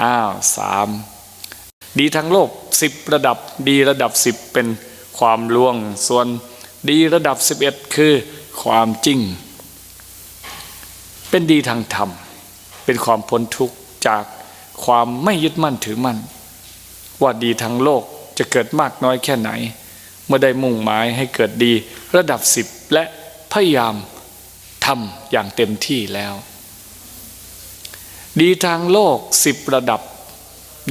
อ้าวสามดีทั้งโลกสิบระดับดีระดับสิบเป็นความลวง ส่วนดีระดับสิบเอ็ดคือความจริง เป็นดีทางธรรม เป็นความพ้นทุกข์จากความไม่ยึดมั่นถือมั่น ว่าดีทางโลกจะเกิดมากน้อยแค่ไหน เมื่อได้มุ่งหมายให้เกิดดีระดับสิบและพยายามทำอย่างเต็มที่แล้ว ดีทางโลกสิบระดับ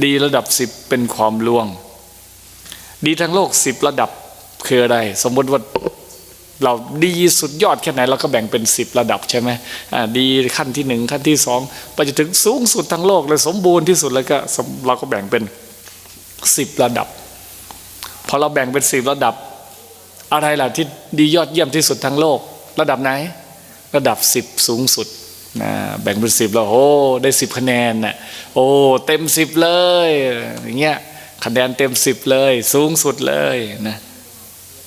ดีระดับสิบเป็นความลวง ดีทางโลกสิบระดับคืออะไร สมมติว่าเราดีสุดยอดแค่ไหนเราก็แบ่งเป็นสิบระดับใช่ไหมดีขั้นที่หนึ่งขั้นที่สองไปจนถึงสูงสุดทางโลกเลยสมบูรณ์ที่สุดแล้วก็เราก็แบ่งเป็นสิบระดับพอเราแบ่งเป็นสิบระดับ อะไรล่ะที่ดียอดเยี่ยมที่สุดทั้งโลก ระดับไหน ระดับสิบสูงสุด นะแบ่งเป็นสิบแล้วโอ้ได้สิบคะแนนน่ะโอ้เต็มสิบเลยอย่างเงี้ยคะแนนเต็มสิบเลย สูงสุดเลยนะ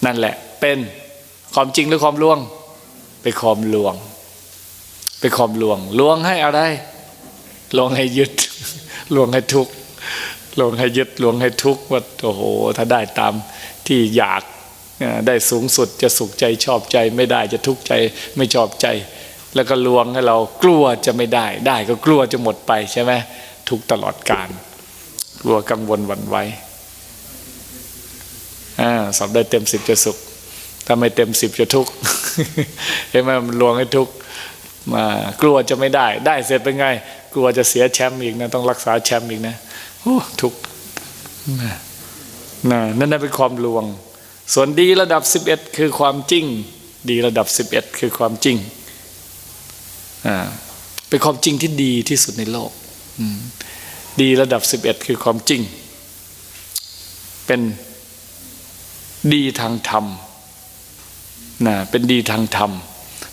นั่นแหละเป็นความจริงหรือความลวงเป็นความลวงเป็นความลวงลวงให้อะไรลวงให้ยึดลวงให้ทุกข์ลวงให้ยึดลวงให้ทุกข์ว่าโอ้โหถ้าได้ตามที่อยากได้สูงสุดจะสุขใจชอบใจไม่ได้จะทุกข์ใจไม่ชอบใจ แล้วก็ลวงให้เรากลัวจะไม่ได้ ได้ก็กลัวจะหมดไปใช่ไหมทุกตลอดการ กลัวกังวลหวั่นไหวอ่าสอบได้เต็มสิบจะสุข ถ้าไม่เต็มสิบจะทุกข์เห็นไหมมันลวงให้ทุกข์มากลัวจะไม่ได้ ได้เสร็จเป็นไง กลัวจะเสียแชมป์อีกนะ ต้องรักษาแชมป์อีกนะโอ้ทุกข์นั่นนั่นเป็นความลวง ส่วนดีระดับสิบเอ็ดคือความจริง ดีระดับสิบเอ็ดคือความจริง เป็นความจริงที่ดีที่สุดในโลก ดีระดับสิบเอ็ดคือความจริง เป็นดีทางธรรมนะเป็นดีทางธรรม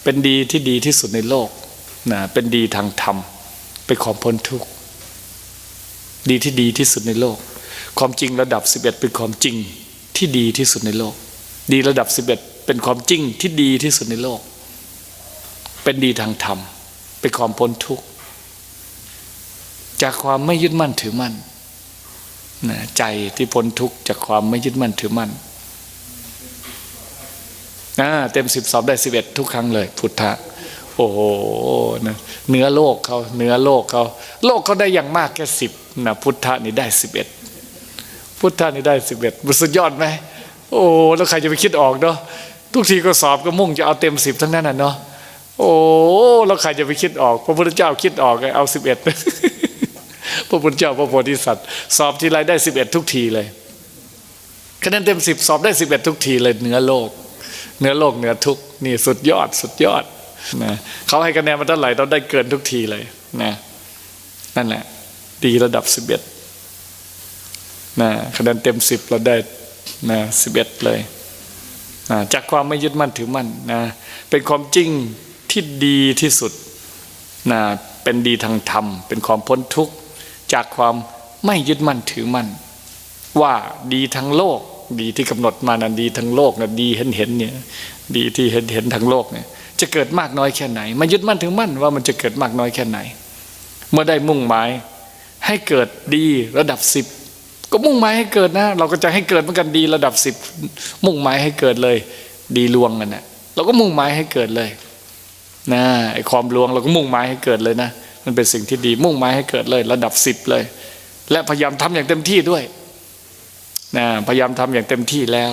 เป็นดีที่ดีที่สุดในโลกนะเป็นดีทางธรรม เป็นความพ้นทุกข์ดีที่ดีที่สุดในโลก ความจริงระดับ 11 เป็นความจริงที่ดีที่สุดในโลก ดีระดับ 11 เป็นความจริงที่ดีที่สุดในโลก เป็นดีทางธรรม เป็นความพ้นทุกข์ จากความไม่ยึดมั่นถือมั่นนะใจที่พ้นทุกข์จากความไม่ยึดมั่นถือมั่นเต็มสิบสอบได้สิบเอ็ดทุกครั้งเลย พุทธะโอ้โหนะเนื้อโลกเขาเนื้อโลกเขาโลกเขาได้อย่างมากแค่สิบนะพุทธะนี่ได้สิบเอ็ดพุทธะนี่ได้สิบเอ็ดสุดยอดไหมโอ้แล้วใครจะไปคิดออกเนาะทุกทีก็สอบก็มุ่งจะเอาเต็มสิบทั้งนั้นน่ะเนาะ โอ้แล้วใครจะไปคิดออก พระพุทธเจ้าคิดออกเอาสิบเอ็ดพระพุทธเจ้าพระโพธิสัตว์ สอบทีไรได้สิบเอ็ดทุกทีเลยคะแนนเต็มสิบสอบได้สิบเอ็ดทุกทีเลยเนื้อโลกเนื้อโลกเนื้อทุกนี่สุดยอด สุดยอดนะเขาให้คะแนนมาเท่าไหร่เราได้เกินทุกทีเลยนะนั่นแหละดีระดับสิบเอ็ดนะคะแนนเต็มสิบเราได้นะสิบเอ็ดเลยนะจากความไม่ยึดมั่นถือมั่นนะเป็นความจริง ที่ดีที่สุดนะเป็นดีทางธรรม เป็นความพ้นทุกข์จากความไม่ยึดมั่นถือมั่น ว่าดีทั้งโลก ดีที่กำหนดมานั้นดีทั้งโลกนะดีเห็นเห็นเนี่ยดีที่เห็นเห็นทั้งโลกเนี่ยจะเกิดมากน้อยแค่ไหนมันยึดมั่นถึงมั่นว่ามันจะเกิดมากน้อยแค่ไหน เมื่อได้มุ่งหมายให้เกิดดีระดับสิบก็มุ่งหมายให้เกิดนะ เราก็จะให้เกิดเหมือนกันดีระดับสิบมุ่งหมายให้เกิดเลย ดีลวงกันนะเราก็มุ่งหมายให้เกิดเลย นะไอ้ความลวงเราก็มุ่งหมายให้เกิดเลยนะ มันเป็นสิ่งที่ดีมุ่งหมายให้เกิดเลย ระดับสิบเลย และพยายามทำอย่างเต็มที่ด้วยนะพยายามทำอย่างเต็มที่แล้ว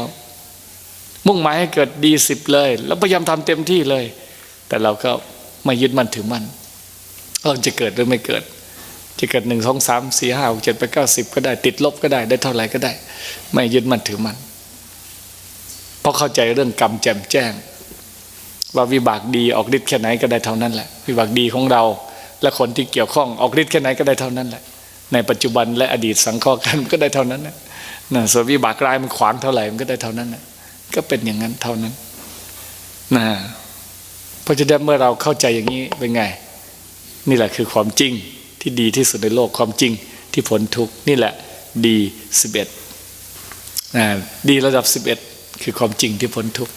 มุ่งหมายให้เกิดดีสิบเลย แล้วพยายามทำเต็มที่เลย แต่เราก็ไม่ยึดมั่นถือมั่นเราจะเกิดหรือไม่เกิด จะเกิดหนึ่งสองสามสี่ห้าหกเจ็ดแปดเก้าสิบก็ได้ ติดลบก็ได้ได้เท่าไหร่ก็ได้ ไม่ยึดมั่นถือมั่นเพราะเข้าใจเรื่องกรรมแจ่มแจ้ง ว่าวิบากดีออกฤทธิ์แค่ไหนก็ได้เท่านั้นแหละ วิบากดีของเรา และคนที่เกี่ยวข้องออกฤทธิ์แค่ไหนก็ได้เท่านั้นแหละ ในปัจจุบันและอดีตสังเคราะห์กันก็ได้เท่านั้นแหละนะส่วนวิบากร้ายมันขวางเท่าไหร่มันก็ได้เท่านั้นนะก็เป็นอย่างนั้นเท่านั้นนะเพราะฉะนั้นเมื่อเราเข้าใจอย่างนี้เป็นไง นี่แหละคือความจริงที่ดีที่สุดในโลกความจริงที่ผลทุกนี่แหละดีสิบเอ็ดนะดีระดับสิบเอ็ดคือความจริงที่พ้นทุกข์